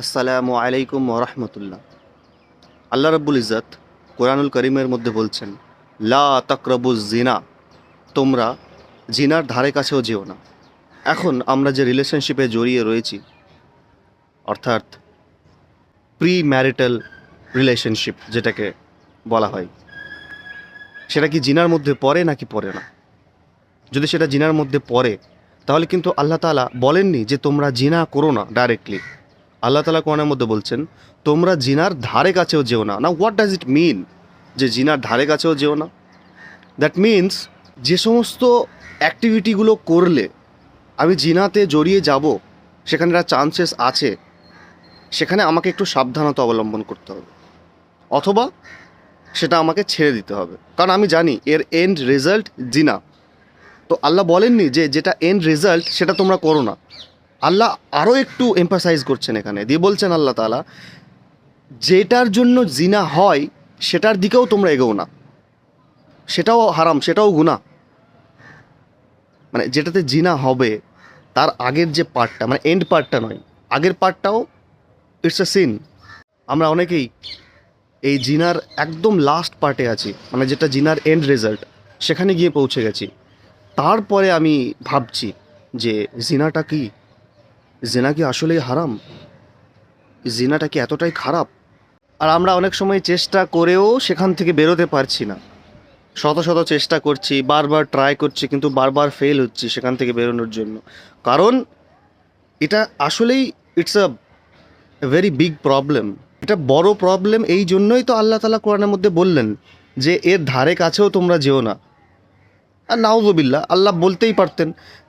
আসসালামু আলাইকুম ওরহমতুল্লাহ আল্লাহ রব্বুল ইজ্জত কোরআনুল করিমের মধ্যে বলছেন, লা তকরবুজ জিনা তোমরা জিনার ধারে কাছেও যেও না। এখন আমরা যে রিলেশনশিপে জড়িয়ে রয়েছি, অর্থাৎ প্রি ম্যারিটাল রিলেশনশিপ যেটাকে বলা হয়, সেটা কি জিনার মধ্যে পড়ে নাকি পড়ে না? যদি সেটা জিনার মধ্যে পড়ে, তাহলে কিন্তু আল্লাহ তালা বলেননি যে তোমরা জিনা করো না ডাইরেক্টলি আল্লাহ তালা কোরআনের মধ্যে বলছেন, তোমরা জিনার ধারে কাছেও যেও না। না হোয়াট ডাজ ইট মিন যে জিনার ধারে কাছেও যেও না? দ্যাট মিন্স যে সমস্ত অ্যাক্টিভিটিগুলো করলে আমি জিনাতে জড়িয়ে যাব, সেখানে একটা চান্সেস আছে, সেখানে আমাকে একটু সাবধানতা অবলম্বন করতে হবে। অথবা সেটা আমাকে ছেড়ে দিতে হবে। কারণ আমি জানি, এর এন্ড রেজাল্ট জিনা। তো আল্লাহ বলেননি যে যেটা এন্ড রেজাল্ট সেটা তোমরা করো না। আল্লাহ আরও একটু এম্পাসাইজ করছেন এখানে। দিয়ে বলছেন আল্লাহ তালা যেটার জন্য জিনা হয়, সেটার দিকেও তোমরা এগোও না। সেটাও হারাম, সেটাও গুণা মানে যেটাতে জিনা হবে, তার আগের যে পার্টটা মানে এন্ড পার্টটা নয়, আগের পার্টটাও ইটস এ সিন আমরা অনেকেই এই জিনার একদম লাস্ট পার্টে আছি মানে যেটা জিনার এন্ড রেজাল্ট সেখানে গিয়ে পৌঁছে গেছি। তারপরে আমি ভাবছি যে জিনাটা কি? জিনা কি আসলেই হারাম? জিনাটা কি এতটাই খারাপ? আর আমরা অনেক সময় চেষ্টা করেও সেখান থেকে বেরোতে পারছি না। শত শত চেষ্টা করছি, বারবার ট্রাই করছি, কিন্তু বারবার ফেল হচ্ছি সেখান থেকে বেরোনোর জন্য। কারণ এটা আসলেই it's a very big problem এটা বড় প্রবলেম এই জন্যই তো আল্লাহ তালা কোরআনের মধ্যে বললেন যে, এর ধারে কাছেও তোমরা যেও না। আর নাউজবিল্লা আল্লাহ বলতেই পারতেন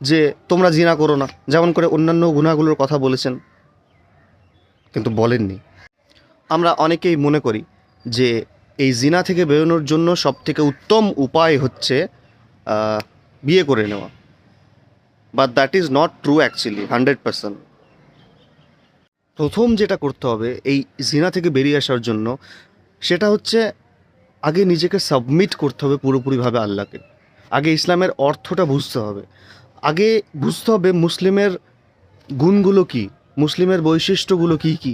যে তোমরা জিনা করো না। যেমন করে অন্যান্য গুণাগুলোর কথা বলেছেন, কিন্তু বলেননি। আমরা অনেকেই মনে করি যে এই জিনা থেকে বেরোনোর জন্য সবথেকে উত্তম উপায় হচ্ছে বিয়ে করে নেওয়া। But that is not true actually hundred percent প্রথম যেটা করতে হবে এই জিনা থেকে বেরিয়ে আসার জন্য, সেটা হচ্ছে আগে নিজেকে সাবমিট করতে হবে পুরোপুরিভাবে আল্লাহকে। আগে ইসলামের অর্থটা বুঝতে হবে। আগে বুঝতে হবে মুসলিমের গুণগুলো কি, মুসলিমের বৈশিষ্ট্যগুলো কি কি।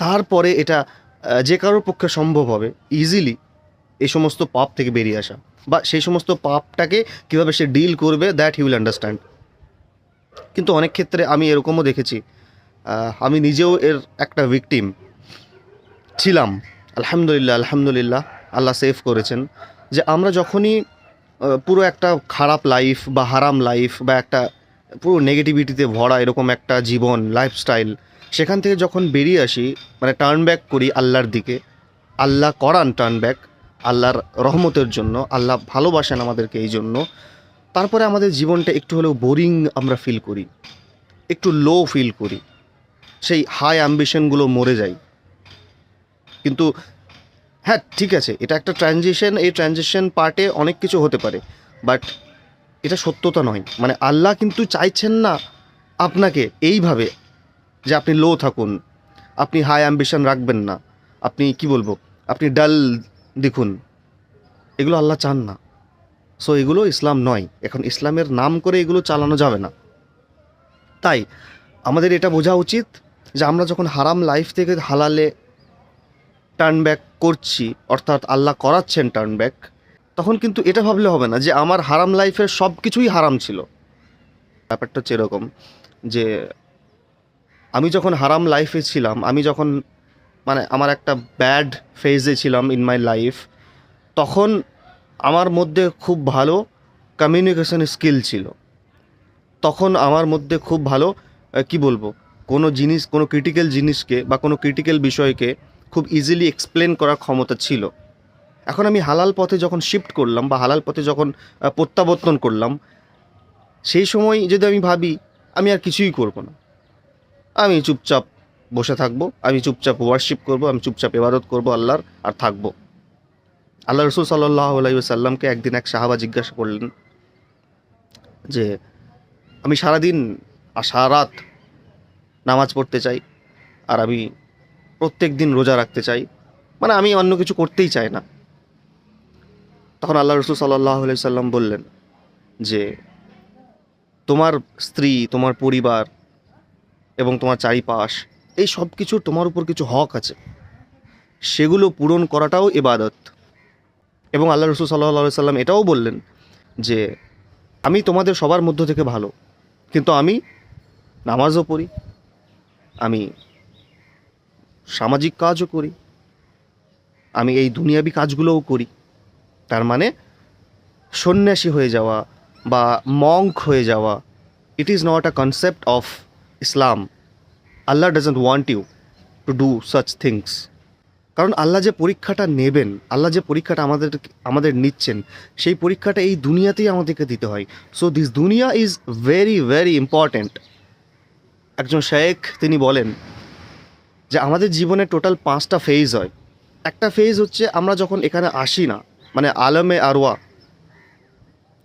তারপরে এটা যে কারোর পক্ষে সম্ভব হবে ইজিলি এই সমস্ত পাপ থেকে বেরিয়ে আসা বা সেই সমস্ত পাপটাকে কীভাবে সে ডিল করবে দ্যাট হি উইল আন্ডারস্ট্যান্ড কিন্তু অনেক ক্ষেত্রে আমি এরকমও দেখেছি আমি নিজেও এর একটা ভিকটিম ছিলাম। আলহামদুলিল্লাহ আলহামদুলিল্লাহ, আল্লাহ সেভ করেছেন। যে আমরা যখনই পুরো একটা খারাপ লাইফ বা হারাম লাইফ বা একটা পুরো নেগেটিভিটিতে ভরা এরকম একটা জীবন লাইফস্টাইল সেখান থেকে যখন বেরিয়ে আসি মানে টার্ন ব্যাক করি আল্লাহর দিকে, আল্লাহ করান টার্ন ব্যাক আল্লাহর রহমতের জন্য, আল্লাহ ভালোবাসেন আমাদেরকে এই জন্য, তারপরে আমাদের জীবনটা একটু হলেও বোরিং আমরা ফিল করি, একটু লো ফিল করি, সেই হাই অ্যাম্বিশনগুলো মরে যায় কিন্তু হ্যাঁ ঠিক আছে। এটা একটা ট্রানজিশন এই ট্রানজিশন পার্টে অনেক কিছু হতে পারে। বাট এটা সত্যতা নয়। মানে আল্লাহ কিন্তু চাইছেন না আপনাকে এইভাবে যে আপনি লো থাকুন, আপনি হাই অ্যাম্বিশন রাখবেন না। আপনি কি বলব? আপনি ডাল দেখুন। এগুলো আল্লাহ চান না। সো এগুলো ইসলাম নয়। এখন ইসলামের নাম করে এগুলো চালানো যাবে না। তাই আমাদের এটা বোঝা উচিত যে আমরা যখন হারাম লাইফ থেকে হালালে টার্ন ব্যাক করছি, অর্থাৎ আল্লাহ করাচ্ছেন টার্ন ব্যাক তখন কিন্তু এটা ভাবলে হবে না যে আমার হারাম লাইফের সব কিছুই হারাম ছিল। ব্যাপারটা হচ্ছে এরকম যে আমি যখন হারাম লাইফে ছিলাম, আমি যখন মানে আমার একটা ব্যাড ফেজে ছিলাম ইন মাই লাইফ তখন আমার মধ্যে খুব ভালো কমিউনিকেশন স্কিল ছিল। তখন আমার মধ্যে খুব ভালো কি বলব? কোনো জিনিস, কোনো ক্রিটিক্যাল জিনিসকে বা কোনো ক্রিটিক্যাল বিষয়কে খুব ইজিলি এক্সপ্লেন করার ক্ষমতা ছিল। এখন আমি হালাল পথে যখন শিফট করলাম বা হালাল পথে যখন প্রত্যাবর্তন করলাম, সেই সময় যদি আমি ভাবি, আমি আর কিছুই করব না। আমি চুপচাপ বসে থাকব, আমি চুপচাপ ওয়ার্শিপ করব, আমি চুপচাপ ইবাদত করব, আল্লাহর, আর থাকব। আল্লাহ রসুল সাল্লাহ আলাইসাল্লামকে একদিন এক সাহাবা জিজ্ঞাসা করলেন যে, আমি সারাদিন আর সারা রাত নামাজ পড়তে চাই, আর আমি প্রত্যেক দিন রোজা রাখতে চাই। মানে আমি অন্য কিছু করতেই চাই না। তখন আল্লাহ রসুল সাল্লাহ সাল্লাম বললেন যে, তোমার স্ত্রী, তোমার পরিবার এবং তোমার চারিপাশ, এই সব কিছু তোমার উপর কিছু হক আছে। সেগুলো পূরণ করাটাও ইবাদত। এবং আল্লাহ রসুল সাল্লাহ সাল্লাম এটাও বললেন যে, আমি তোমাদের সবার মধ্য থেকে ভালো, কিন্তু আমি নামাজও পড়ি, আমি সামাজিক কাজও করি। আমি এই দুনিয়াবি কাজগুলোও করি। তার মানে সন্ন্যাসী হয়ে যাওয়া বা মঙ্ক হয়ে যাওয়া it is not a concept of Islam Allah doesn't want you to do such things কারণ আল্লাহ যে পরীক্ষাটা নেবেন, আল্লাহ যে পরীক্ষাটা আমাদের আমাদের নিচ্ছেন, সেই পরীক্ষাটা এই দুনিয়াতেই আমাদেরকে দিতে হয়। সো দিস দুনিয়া ইজ ভেরি ভেরি ইম্পর্ট্যান্ট একজন শেখ তিনি বলেন যে আমাদের জীবনে টোটাল পাঁচটা ফেজ হয়। একটা ফেজ হচ্ছে আমরা যখন এখানে আসি না মানে আলমে আরওয়া,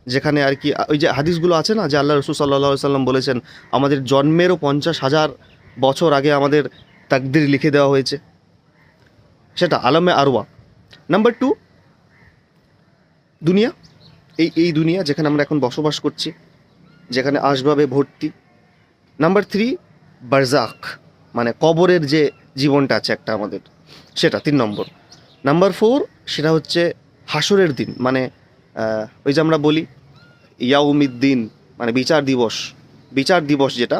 যেখানে আর কি, ওই যে হাদিসগুলো আছে না, যে আল্লাহ রসুল সাল্লাহ সাল্লাম বলেছেন, আমাদের জন্মেরও পঞ্চাশ হাজার বছর আগে আমাদের তাকদির লিখে দেওয়া হয়েছে। সেটা আলমে আরওয়া। নাম্বার টু দুনিয়া। এই এই দুনিয়া যেখানে আমরা এখন বসবাস করছি, যেখানে আসবাবে ভর্তি। নাম্বার থ্রি বারজাক মানে কবরের যে জীবনটা আছে একটা আমাদের, সেটা তিন নম্বর। নাম্বার ফোর, সেটা হচ্ছে হাসরের দিন মানে ওই যে আমরা বলি, ইয়াউমিদ্দিন মানে বিচার দিবস বিচার দিবস যেটা,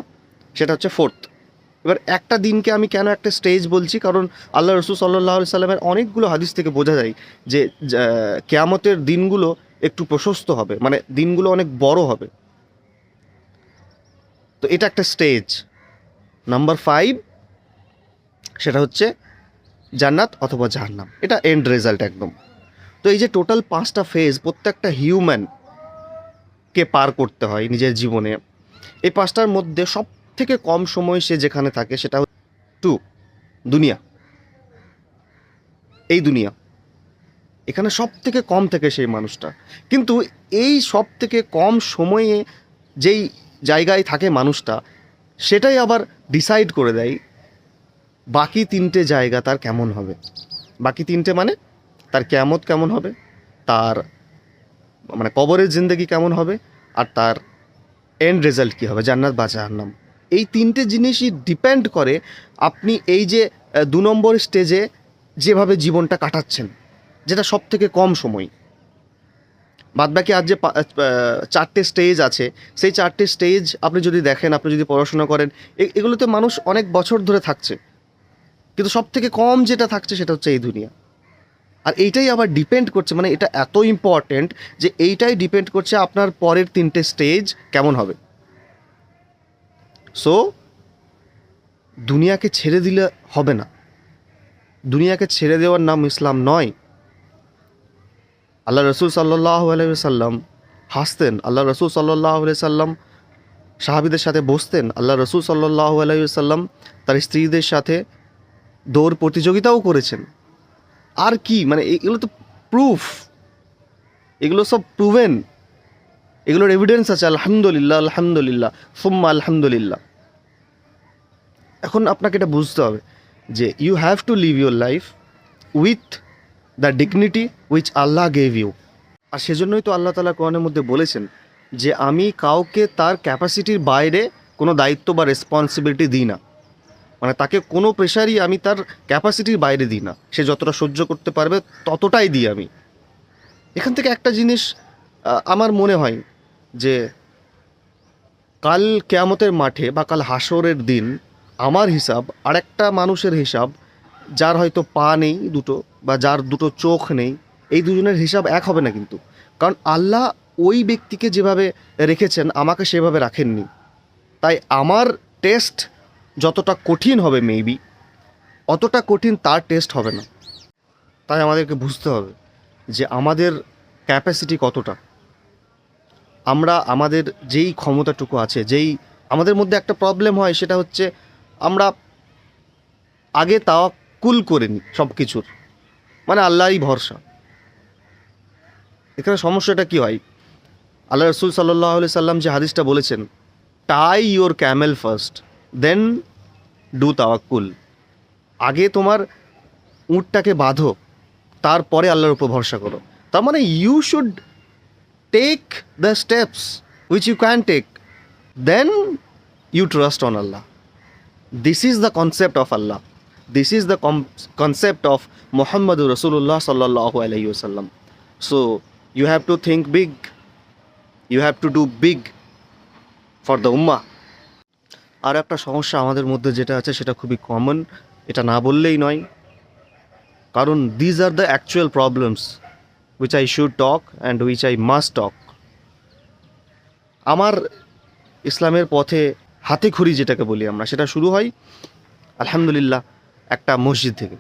সেটা হচ্ছে ফোর্থ এবার একটা দিনকে আমি কেন একটা স্টেজ বলছি? কারণ আল্লাহ রসুল সাল্লাহ সাল্লামের অনেকগুলো হাদিস থেকে বোঝা যায় যে কেয়ামতের দিনগুলো একটু প্রশস্ত হবে মানে দিনগুলো অনেক বড় হবে। তো এটা একটা স্টেজ নাম্বার ফাইভ সেটা হচ্ছে জান্নাত অথবা জাহান্নাম। এটা এন্ড রেজাল্ট একদম। তো এই যে টোটাল পাঁচটা ফেজ প্রত্যেকটা হিউম্যান কে পার করতে হয় নিজের জীবনে, এই পাঁচটার মধ্যে সব থেকে কম সময় সে যেখানে থাকে সেটা টু, দুনিয়া। এই দুনিয়া। এখানে সব থেকে কম থেকে সেই মানুষটা। কিন্তু এই সব থেকে কম সময়ে যেই জায়গায় থাকে মানুষটা সেটাই আবার ডিসাইড করে দেয় বাকি তিনটে জায়গা তার কেমন হবে। বাকি তিনটে মানে তার কেমত কেমন হবে, তার মানে কবরের জিন্দগি কেমন হবে আর তার এন্ড রেজাল্ট কী হবে, জান্নাত বা জাহান্নাম। এই তিনটে জিনিসই ডিপেন্ড করে আপনি এই যে দু নম্বর স্টেজে যেভাবে জীবনটা কাটাচ্ছেন, যেটা সব থেকে কম সময়। বাদবাকি আজ যে চারটে স্টেজ আছে, সেই চারটে স্টেজ আপনি যদি দেখেন, আপনি যদি পড়াশোনা করেন এগুলোতে মানুষ অনেক বছর ধরে থাকছে। কিন্তু সব থেকে কম যেটা থাকছে সেটা হচ্ছে এই দুনিয়া। আর এইটাই আবার ডিপেন্ড করছে মানে এটা এত ইম্পর্ট্যান্ট যে এইটাই ডিপেন্ড করছে আপনার পরের তিনটে স্টেজ কেমন হবে। সো দুনিয়াকে ছেড়ে দিলে হবে না। দুনিয়াকে ছেড়ে দেওয়ার নাম ইসলাম নয়। আল্লাহ রসুল সাল্লাহ সাল্লাম হাসতেন, আল্লাহ রসুল সাল্লাহ সাল্লাম সাহাবিদের সাথে বসতেন, আল্লাহ রসুল সাল্লাহ সাল্লাম তার স্ত্রীদের সাথে দৌড় প্রতিযোগিতাও করেছেন। আর কি? মানে এগুলো তো প্রুফ এগুলো সব প্রুভেন এগুলোর এভিডেন্স আছে, আলহামদুলিল্লাহ আলহামদুলিল্লাহ, সুম্মা আলহামদুলিল্লাহ। এখন আপনাকে এটা বুঝতে হবে যে you have to live your life with the dignity which Allah gave you আর সেজন্যই তো আল্লাহ তালা কোরআনের মধ্যে বলেছেন যে আমি কাউকে তার ক্যাপাসিটির বাইরে কোনো দায়িত্ব বা রেসপন্সিবিলিটি দিই না। মানে তাকে কোনো প্রেশারই আমি তার ক্যাপাসিটির বাইরে দিই না। সে যতটা সহ্য করতে পারবে ততটাই দিই আমি। এখান থেকে একটা জিনিস আমার মনে হয় যে কাল কেয়ামতের মাঠে বা কাল হাসরের দিন আমার হিসাব, আরেকটা মানুষের হিসাব, যার হয়তো পা নেই দুটো বা যার দুটো চোখ নেই, এই দুজনের হিসাব এক হবে না কিন্তু। কারণ আল্লাহ ওই ব্যক্তিকে যেভাবে রেখেছেন, আমাকে সেভাবে রাখেননি। তাই আমার টেস্ট যতটা কঠিন হবে মেবি অতটা কঠিন তার টেস্ট হবে না। তাই আমাদেরকে বুঝতে হবে যে আমাদের ক্যাপাসিটি কতটা। আমরা, আমাদের যেই ক্ষমতাটুকু আছে, যেই আমাদের মধ্যে একটা প্রবলেম হয়, সেটা হচ্ছে আমরা আগে তাওয়াক্কুল করে নিই সব কিছুর মানে আল্লাহই ভরসা। এখানে সমস্যাটা কি হয়? আল্লাহ রসুল সাল্লাহ আলি সাল্লাম যে হাদিসটা বলেছেন tie your camel first then do তাওয়াক্কুল আগে তোমার উঁটটাকে বাঁধো, তারপরে আল্লাহর উপর ভরসা করো। তার মানে you should take the steps which you can take then you trust on Allah this is the concept of Allah this is the concept of মোহাম্মদুর রসুল্লাহ সাল্লাহ আলহিউসাল্লাম so you have to think big you have to do big for the উম্মা আর একটা সমস্যা আমাদের মধ্যে যেটা আছে, সেটা খুবই কমন এটা না বললেই নয়। কারণ these are the actual problems which I should talk and which I must talk আমার ইসলামের পথে হাতে খড়ি যেটাকে বলি আমরা, সেটা শুরু হয়, আলহামদুলিল্লাহ একটা মসজিদ থেকে।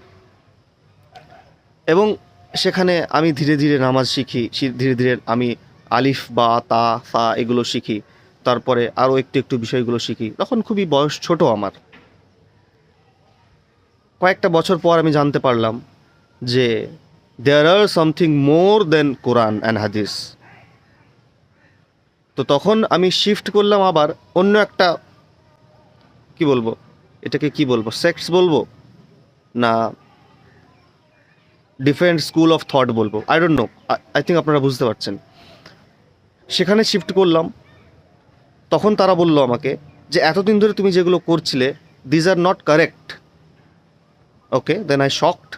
এবং সেখানে আমি ধীরে ধীরে নামাজ শিখি ধীরে ধীরে আমি আলিফ, বা, তা, ফা এগুলো শিখি, তারপরে আরও একটু একটু বিষয়গুলো শিখি। তখন খুবই বয়স ছোট আমার। কয়েকটা বছর পর আমি জানতে পারলাম যে দেয়ার আর something more then Quran and হাদিস তো তখন আমি শিফট করলাম আবার অন্য একটা, কি বলব? এটাকে কি বলব? সেক্স বলব? না ডিফারেন্ট স্কুল অফ থট বলব। I don't know I think আপনারা বুঝতে পারছেন। সেখানে শিফট করলাম। তখন তারা বলল আমাকে যে, এতদিন ধরে তুমি যেগুলো করছিলে these are not correct okay then I shocked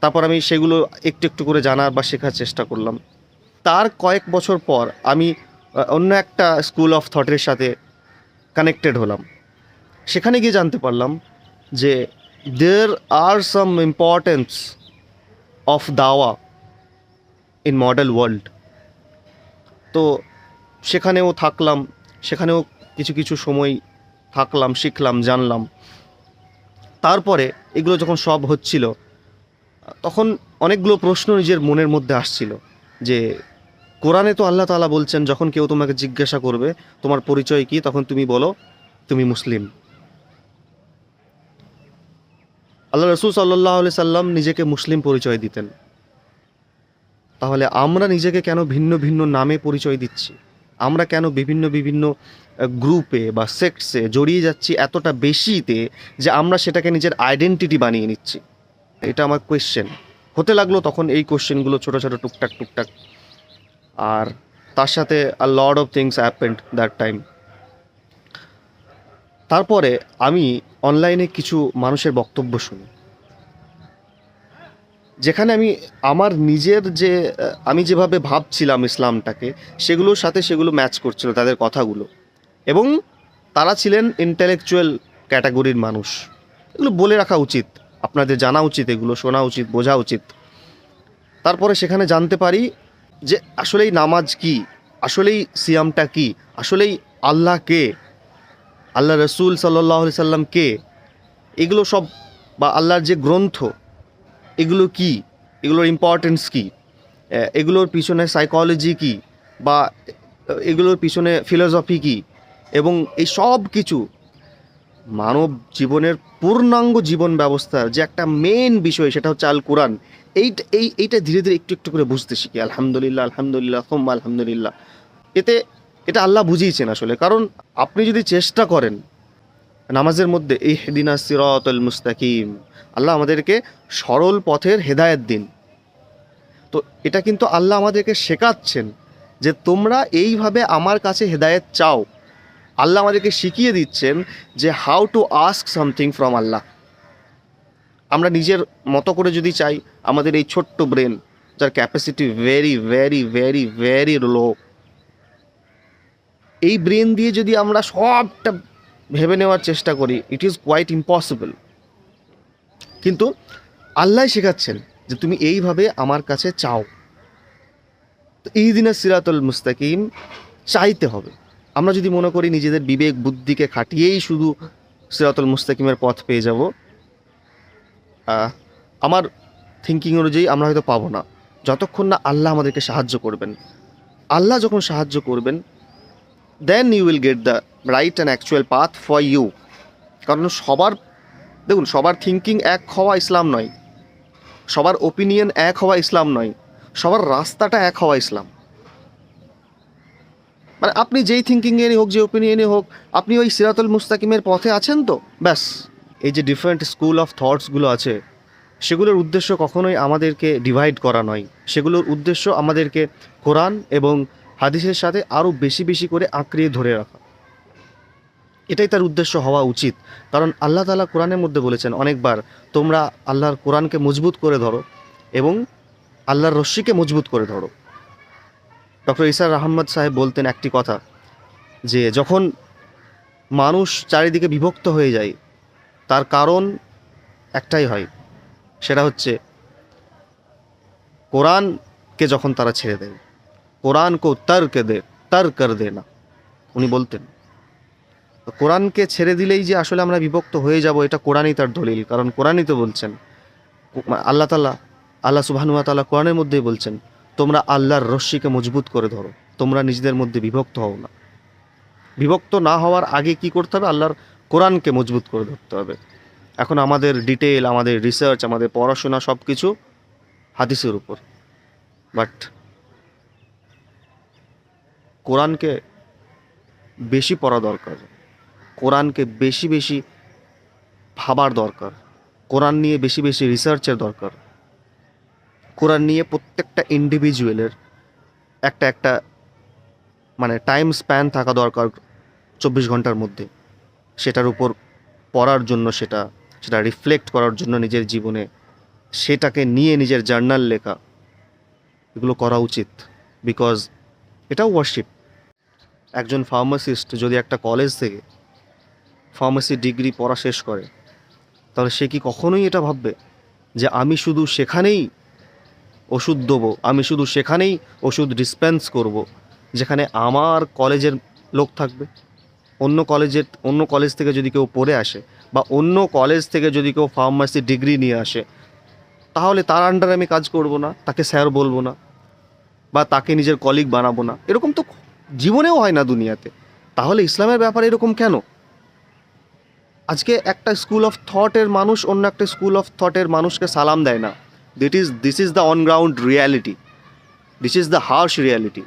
তারপর আমি সেগুলো একটু একটু করে জানার বা শেখার চেষ্টা করলাম। তার কয়েক বছর পর আমি অন্য একটা স্কুল অফ থটের সাথে কানেক্টেড হলাম। সেখানে গিয়ে জানতে পারলাম যে there are some importance of দাওয়া ইন মডেল ওয়ার্ল্ড তো সেখানেও থাকলাম, সেখানেও কিছু কিছু সময় থাকলাম, শিখলাম, জানলাম। তারপরে এগুলো যখন সব হচ্ছিল, তখন অনেকগুলো প্রশ্ন নিজের মনের মধ্যে আসছিল যে, কোরআনে তো আল্লাহ তাআলা বলছেন, যখন কেউ তোমাকে জিজ্ঞাসা করবে, তোমার পরিচয় কি? তখন তুমি বলো, তুমি মুসলিম। আল্লাহ রসুল সাল্লাহ আলি সাল্লাম নিজেকে মুসলিম পরিচয় দিতেন। তাহলে আমরা নিজেকে কেন ভিন্ন ভিন্ন নামে পরিচয় দিচ্ছি? আমরা কেন বিভিন্ন বিভিন্ন গ্রুপে বা সেক্টসে জড়িয়ে যাচ্ছি এতটা বেশিতে যে আমরা সেটাকে নিজের আইডেন্টিটি বানিয়ে নিচ্ছি? এটা আমার কোয়েশ্চেন হতে লাগল তখন এই কোয়েশ্চেনগুলো ছোটো ছোটো টুকটাক টুকটাক। আর তার সাথে a lot of things happened that time তারপরে আমি অনলাইনে কিছু মানুষের বক্তব্য শুনি। যেখানে আমি আমার নিজের যে, আমি যেভাবে ভাবছিলাম ইসলামটাকে, সেগুলোর সাথে সেগুলো ম্যাচ করছিল তাদের কথাগুলো। এবং তারা ছিলেন ইন্টেলেকচুয়াল ক্যাটাগরির মানুষ। এগুলো বলে রাখা উচিত। আপনাদের জানা উচিত, এগুলো শোনা উচিত, বোঝা উচিত। তারপরে সেখানে জানতে পারি যে আসলেই নামাজ কি? আসলেই সিয়ামটা কি? আসলেই আল্লাহ কে? আল্লাহ রসুল সাল্লাহ সাল্লাম কে? এগুলো সব বা আল্লাহর যে গ্রন্থ, এগুলো কি? এগুলোর ইম্পর্টেন্স কি? এগুলোর পিছনে সাইকোলজি কি? বা এগুলোর পিছনে ফিলোসফি কি? এবং এই সব কিছু মানব জীবনের পূর্ণাঙ্গ জীবন ব্যবস্থার যে একটা মেন বিষয়, সেটা হচ্ছে আল কোরআন এইটা, এই, এইটা ধীরে ধীরে একটু একটু করে বুঝতে শিখি। আলহামদুলিল্লাহ আলহামদুলিল্লাহ, সোম্মা আলহামদুলিল্লাহ। এতে এটা আল্লাহ বুঝিয়েছেন আসলে। কারণ আপনি যদি চেষ্টা করেন নামাজের মধ্যে এই হেদিনা সিরাতুল মুস্তাকিম আল্লাহ আমাদেরকে সরল পথের হেদায়েত দিন। তো এটা কিন্তু আল্লাহ আমাদেরকে শেখাচ্ছেন যে তোমরা এইভাবে আমার কাছে হেদায়েত চাও। আল্লাহ আমাদেরকে শিখিয়ে দিচ্ছেন যে how to ask something from আল্লাহ। আমরা নিজের মতো করে যদি চাই, আমাদের এই ছোট্ট ব্রেন যার capacity very very very very low এই ব্রেন দিয়ে যদি আমরা সবটা ভেবে নেওয়ার চেষ্টা করি ইট ইজ কোয়াইট ইম্পসিবল কিন্তু আল্লাহ শেখাচ্ছেন যে তুমি এইভাবে আমার কাছে চাও। তো এই দিনের সিরাতুল মুস্তাকিম চাইতে হবে। আমরা যদি মনে করি নিজেদের বিবেক বুদ্ধিকে খাটিয়েই শুধু সিরাতুল মুস্তাকিমের পথ পেয়ে যাব আমার থিঙ্কিং অনুযায়ী আমরা হয়তো পাবো না। যতক্ষণ না আল্লাহ আমাদেরকে সাহায্য করবেন। আল্লাহ যখন সাহায্য করবেন then you will get the right and actual path for you কারণ সবার, দেখুন, সবার থিঙ্কিং এক হওয়া ইসলাম নয়। সবার ওপিনিয়ন এক হওয়া ইসলাম নয়। সবার রাস্তাটা এক হওয়া ইসলাম। মানে আপনি যেই থিঙ্কিংয়ে হোক, যে ওপিনিয়নে হোক, আপনি ওই সিরাতুল মুস্তাকিমের পথে আছেন তো? ব্যাস। এই যে ডিফারেন্ট স্কুল অফ থটসগুলো আছে, সেগুলোর উদ্দেশ্য কখনোই আমাদেরকে ডিভাইড করা নয়। সেগুলোর উদ্দেশ্য আমাদেরকে কোরআন এবং হাদিসের সাথে আরও বেশি বেশি করে আঁকড়িয়ে ধরে রাখা। এটাই তার উদ্দেশ্য হওয়া উচিত। কারণ আল্লাহ তালা কোরআনের মধ্যে বলেছেন অনেকবার, তোমরা আল্লাহর কোরআনকে মজবুত করে ধরো এবং আল্লাহর রশ্মিকে মজবুত করে ধরো। ডক্টর ইসার আহমদ সাহেব বলতেন একটি কথা, যে যখন মানুষ চারিদিকে বিভক্ত হয়ে যায়, তার কারণ একটাই হয়, সেটা হচ্ছে কোরআনকে যখন তারা ছেড়ে দেয়। কোরআন কো তর্ক দে তর কর দে না উনি বলতেন কোরআনকে ছেড়ে দিলেই যে আসলে আমরা বিভক্ত হয়ে যাব, এটা কোরআনই তার দলিল। কারণ কোরআনই তো বলছেন, আল্লাহ তালা, আল্লাহ সুবাহানুয়া তালা কোরআনের মধ্যেই বলছেন, তোমরা আল্লাহর রশ্মিকে মজবুত করে ধরো, তোমরা নিজেদের মধ্যে বিভক্ত হও না। বিভক্ত না হওয়ার আগে কি করতে হবে? আল্লাহর কোরআনকে মজবুত করে ধরতে হবে। এখন আমাদের ডিটেল আমাদের রিসার্চ, আমাদের পড়াশোনা সব কিছু হাদিসের উপর। বাট কোরআনকে বেশি পড়া দরকার। কোরআনকে বেশি বেশি ভাবার দরকার। কোরআন নিয়ে বেশি বেশি রিসার্চের দরকার। কোরআন নিয়ে প্রত্যেকটা ইন্ডিভিজুয়ালের একটা একটা মানে টাইম স্প্যান থাকা দরকার চব্বিশ ঘণ্টার মধ্যে। সেটার উপর পড়ার জন্য সেটা সেটা রিফ্লেক্ট করার জন্য নিজের জীবনে সেটাকে নিয়ে নিজের জার্নাল লেখা, এগুলো করা উচিত। বিকজ এটাও ওয়ার্শিপ একজন ফার্মাসিস্ট যদি একটা কলেজ থেকে ফার্মাসি ডিগ্রি পড়া শেষ করে, তাহলে সে কি কখনোই এটা ভাববে যে আমি শুধু সেখানেই ওষুধ দেবো, আমি শুধু সেখানেই ওষুধ ডিসপেন্স করব, যেখানে আমার কলেজের লোক থাকবে? অন্য কলেজের অন্য কলেজ থেকে যদি কেউ পড়ে আসে বা অন্য কলেজ থেকে যদি কেউ ফার্মাসি ডিগ্রি নিয়ে আসে, তাহলে তার আন্ডারে আমি কাজ করব না, তাকে স্যার বলব না বা তাকে নিজের কলিগ বানাবো না। এরকম তো জীবনেও হয় না দুনিয়াতে। তাহলে ইসলামের ব্যাপারে এরকম কেন? আজকে একটা স্কুল অফ থটের মানুষ অন্য একটা স্কুল অফ থটের মানুষকে সালাম দেয় না। This is this is the on ground reality this is the harsh reality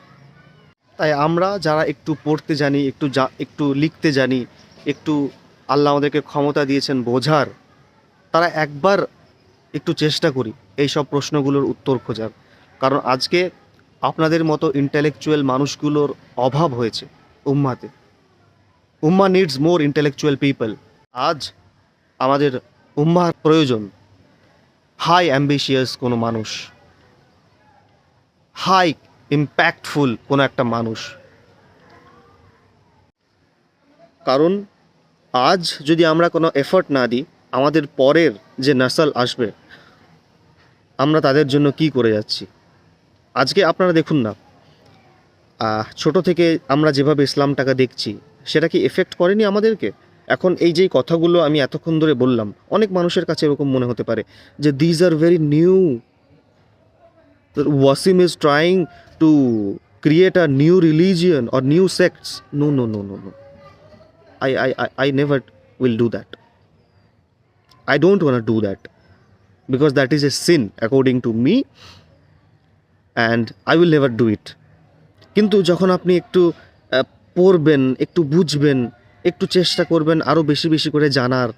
তাই আমরা যারা একটু পড়তে জানি, একটু জা, একটু লিখতে জানি, একটু আল্লাহ আমাদেরকে ক্ষমতা দিয়েছেন বোঝার, তারা একবার একটু চেষ্টা করি এই সব প্রশ্নগুলোর উত্তর খোঁজার। কারণ আজকে আপনাদের মতো ইন্টেলেকচুয়াল মানুষগুলোর অভাব হয়েছে উম্মাতে। উম্মা নিডস মোর ইন্টেলেকচুয়াল পিপল আজ আমাদের উম্মার প্রয়োজন। হাই অ্যাম্বিশিয়াস কোনো মানুষ। হাই ইম্প্যাক্টফুল কোনো একটা মানুষ। কারণ আজ যদি আমরা কোনো এফর্ট না দিই, আমাদের পরের যে নাসাল আসবে, আমরা তাদের জন্য কি করে যাচ্ছি? আজকে আপনারা দেখুন না। ছোট থেকে আমরা যেভাবে ইসলামটাকে দেখছি সেটা কি এফেক্ট করেনি আমাদেরকে? এখন এই যেই কথাগুলো আমি এতক্ষণ ধরে বললাম অনেক মানুষের কাছে এরকম মনে হতে পারে যে these are very new Wasim is trying to create a new religion or new sects no no no no no I, I never will do that. I don't want to do that because that is a sin according to me. And I will never do it কিন্তু যখন আপনি একটু পড়বেন, একটু বুঝবেন, একটু চেষ্টা করবেন আরও বেশি বেশি করে জানার,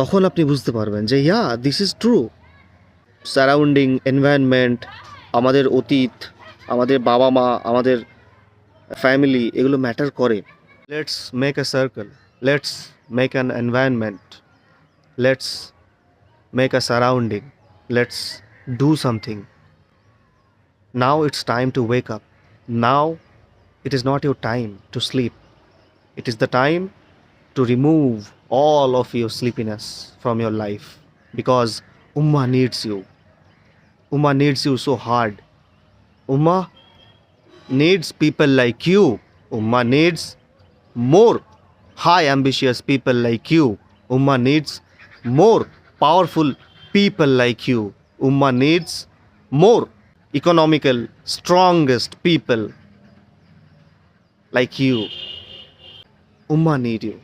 তখন আপনি বুঝতে পারবেন যে yeah this is true surrounding environment আমাদের অতীত, আমাদের বাবা মা আমাদের ফ্যামিলি এগুলো ম্যাটার করে। Let's make a circle. Let's make an environment let's make a surrounding let's do something. Now it's time to wake up. Now it is not your time to sleep. It is the time to remove all of your sleepiness from your life because ummah needs you. Ummah needs you so hard. Ummah needs people like you. Ummah needs more high ambitious people like you. Ummah needs more powerful people like you. Ummah needs more economical strongest people like you. Ummah need you